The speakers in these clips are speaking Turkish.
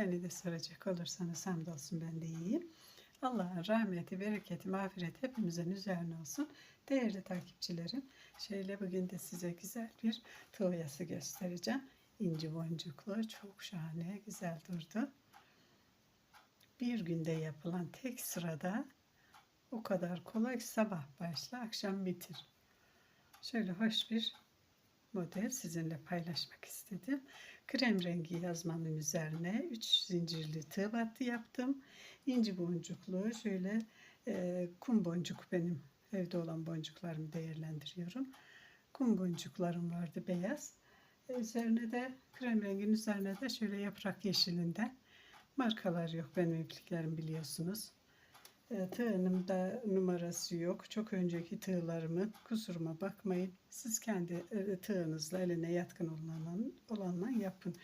Beni de soracak olursanız hamdolsun ben de iyiyim. Allah'ın rahmeti, bereketi, mağfireti hepimizin üzerine olsun. Değerli takipçilerim, şöyle bugün de size güzel bir tuğyası göstereceğim. İnci boncuklu, çok şahane, güzel durdu. Bir günde yapılan tek sırada o kadar kolay sabah başla, akşam bitir. Şöyle hoş bir model sizinle paylaşmak istedim. Krem rengi yazmamın üzerine 3 zincirli tığ battı yaptım. İnci boncuklu şöyle e, kum boncuk benim evde olan boncuklarımı değerlendiriyorum. Kum boncuklarım vardı beyaz. E, üzerine de krem rengin üzerine de şöyle yaprak yeşilinden markalar yok benim ipliklerim biliyorsunuz. E, tığınımda numarası yok. Çok önceki tığlarımın kusuruma bakmayın. Siz kendi e, tığınızla eline yatkın olanla, olanla yapın.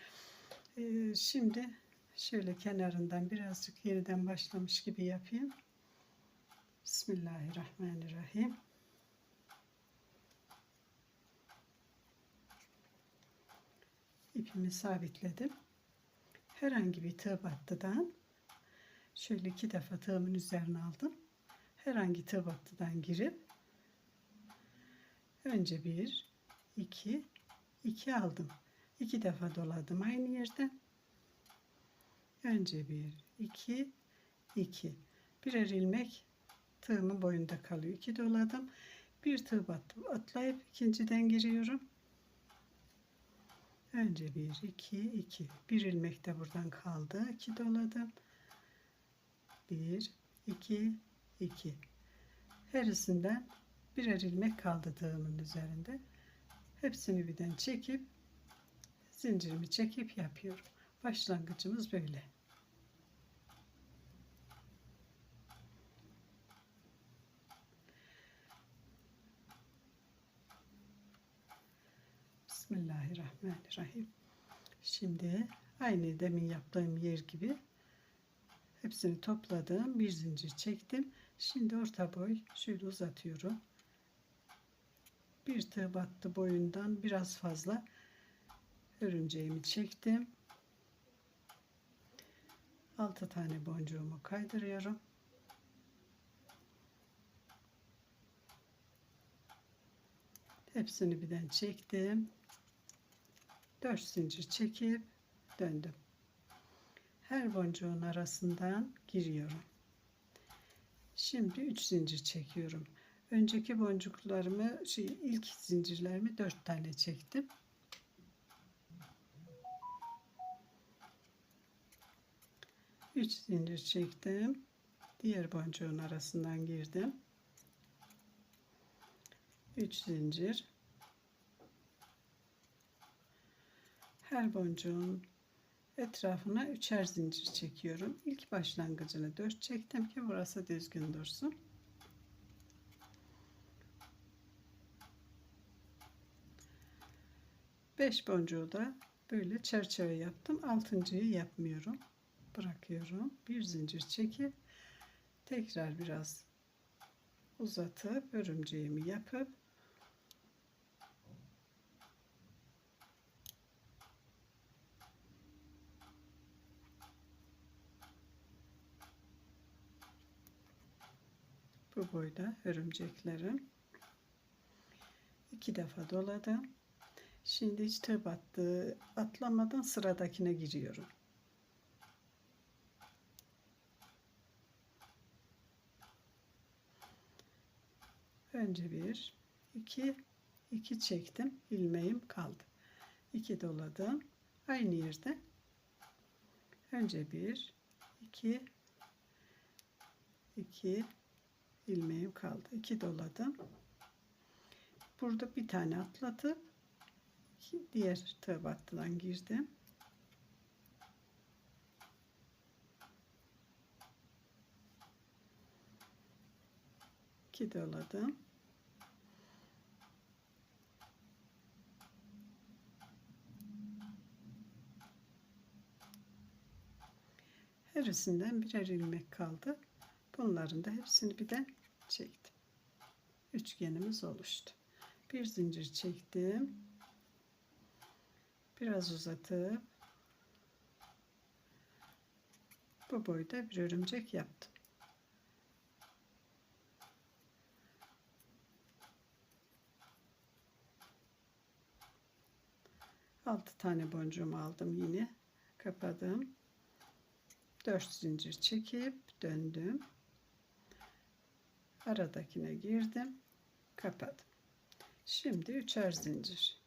E, şimdi şöyle kenarından birazcık yeniden başlamış gibi yapayım. Bismillahirrahmanirrahim. İpimi sabitledim. Herhangi bir tığ battıdan şöyle iki defa tığımın üzerine aldım. Herhangi tığ battıdan girip önce bir, iki, iki aldım. İki defa doladım aynı yerden. Önce bir, iki, iki. Birer ilmek tığımın boyunda kalıyor. İki doladım. Bir tığ battım. Atlayıp ikinciden giriyorum. Önce bir, iki, iki. Bir ilmek de buradan kaldı. İki doladım. Bir, iki, iki. Herisinden birer ilmek kaldı tığımın üzerinde. Hepsini birden çekip zincirimi çekip yapıyorum. Başlangıcımız böyle. Bismillahirrahmanirrahim. Şimdi aynı demin yaptığım yer gibi hepsini topladım. Bir zincir çektim. Şimdi orta boy şöyle uzatıyorum. Bir tığ battı boyundan biraz fazla örümceğimi çektim. 6 tane boncuğumu kaydırıyorum. Hepsini birden çektim. 4 zincir çekip döndüm. Her boncuğun arasından giriyorum. Şimdi 3 zincir çekiyorum. Önceki boncuklarımı, şey, ilk zincirlerimi 4 tane çektim. Üç zincir çektim. Diğer boncuğun arasından girdim. 3 zincir. Her boncuğun etrafına üçer zincir çekiyorum. İlk başlangıcını 4 çektim ki burası düzgün dursun. Beş boncuğu da böyle çerçeve yaptım. Altıncıyı yapmıyorum. Bırakıyorum. Bir zincir çekip tekrar biraz uzatıp örümceğimi yapıp bu boyda örümceklerim iki defa doladım. Şimdi hiç tığ battı atlamadan sıradakine giriyorum. Önce bir iki iki çektim ilmeğim kaldı. İki doladım aynı yerde. Önce bir iki iki ilmeğim kaldı. 2 doladım. Burada bir tane atlatıp diğer tığ battıdan girdim. İki doladım. Herisinden birer ilmek kaldı. Bunların da hepsini birden çektim. Üçgenimiz oluştu. Bir zincir çektim. Biraz uzatıp Bu boyda bir örümcek yaptım. Altı tane boncuğumu aldım yine. Kapadım. Dört zincir çekip döndüm. Aradakine girdim. Kapadım. Şimdi üçer zincir.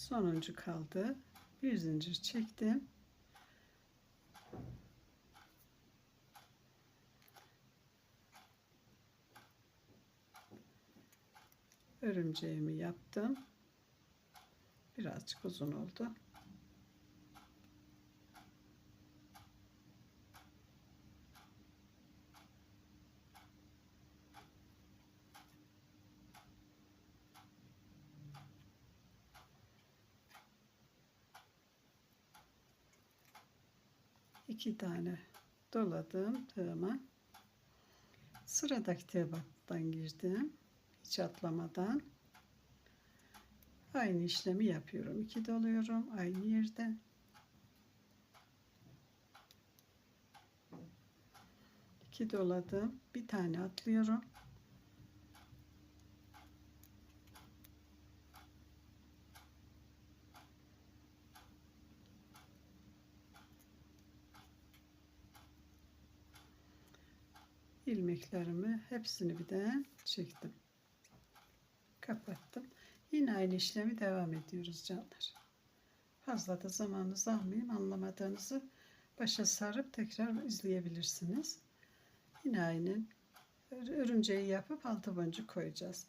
Sonuncu kaldı. Bir zincir çektim. Örümceğimi yaptım. Birazcık uzun oldu. İki tane doladım tığıma. Sıradaki tığbattan girdim. Hiç atlamadan. Aynı işlemi yapıyorum. İki doluyorum aynı yerde. İki doladım. Bir tane atlıyorum. İlmeklerimi hepsini birden çektim. Kapattım. Yine aynı işlemi devam ediyoruz canlar. Fazla da zamanınızı almayayım. Anlamadığınızı başa sarıp tekrar izleyebilirsiniz. Yine aynı örümceği yapıp altı boncuk koyacağız.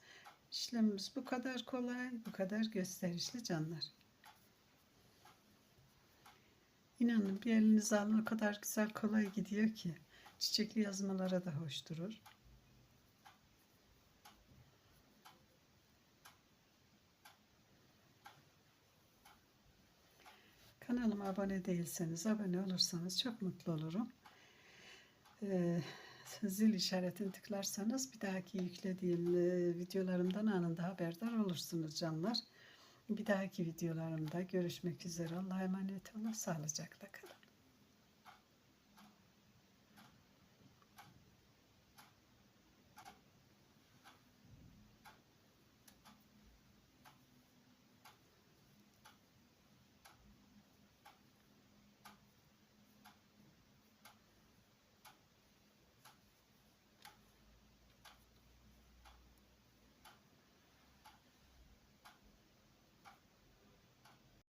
İşlemimiz bu kadar kolay, bu kadar gösterişli canlar. İnanın bir elinize alın o kadar güzel kolay gidiyor ki. Çiçekli yazmalara da hoş durur. Kanalıma abone değilseniz, abone olursanız çok mutlu olurum. Ee, zil işaretini tıklarsanız bir dahaki yüklediğim e, videolarımdan anında haberdar olursunuz canlar. Bir dahaki videolarımda görüşmek üzere. Allah'a emanet olun. Sağlıcakla kalın.